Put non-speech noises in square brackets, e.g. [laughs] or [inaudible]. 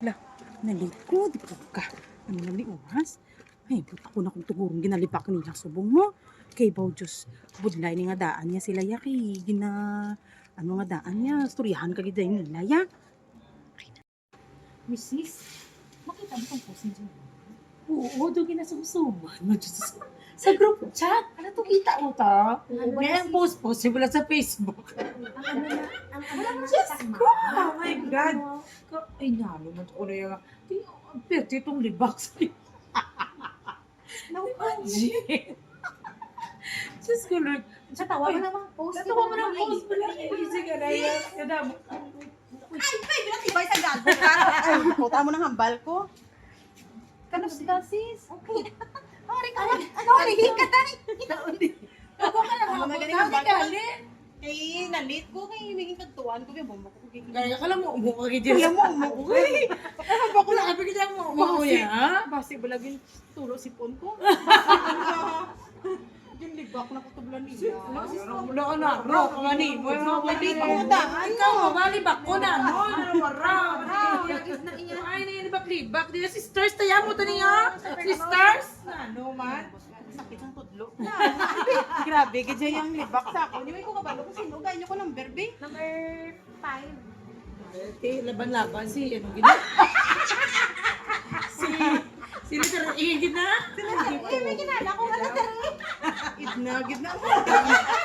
La, nalikod ko ka. Ano na oras? Ay, buta ko na kung tugurong ginalipak niya subong mo. Kay baw Diyos, budlay ni nga daan niya sila ya kay gina... Ano nga daan niya, storyahan ka gida yung nila ya. Mrs. Makita mo kung post niyo. Oo, doon ginasumsuman mo. [laughs] Diyos. Sa group chat, ano to kita mo ta? May ang si- post-post, simula sa Facebook. Na, na kasama. ko! Oh my God! Ka- Ay, nalo mo ko na yung... Ang perte itong libak sa'yo. [laughs] Imagine! [laughs] Diyos ko, Lord. Natawa mo namang post. Natawa mo ng post mo lang. Easy ka na yan. Kada. Ay, baby, natibay sa gago ka. Ay, puta mo ng hambal ko. Kanusta, sis? Okay. [laughs] Pare ka, ano, ka tani. Ako ka lang. Ano, magaling ang bata. Kay, nalit ko, kay himingin kagtuan ko, kaya bomba ko. Kaya ka lang mo umuha ka dyan. Kaya mo, umuwi. Ano ba ko lang? Abig ka mo umuha ya? Basi, balagin, tulo si pon ko. Yung libak na kutublan niya. Wala ka na. Ro, ka ni. Mo yung mga Hindi balik. ko mabalibak ko na. Mo, narawara. Lagis na iya. Ay, na sisters, tayo mo to niya. Sisters? Ano man? Sakit ang tudlo. [laughs] Grabe, gadya yung libak sa ako. Hindi ko kabalo kung sino. Ganyo ko ng berbe. Number 5. Eh, laban-laban si, ano, gina? [laughs] si, si Liter, eh, gina? Eh, may kinala ko. Ano, tari? Idna, gidna mo. [laughs]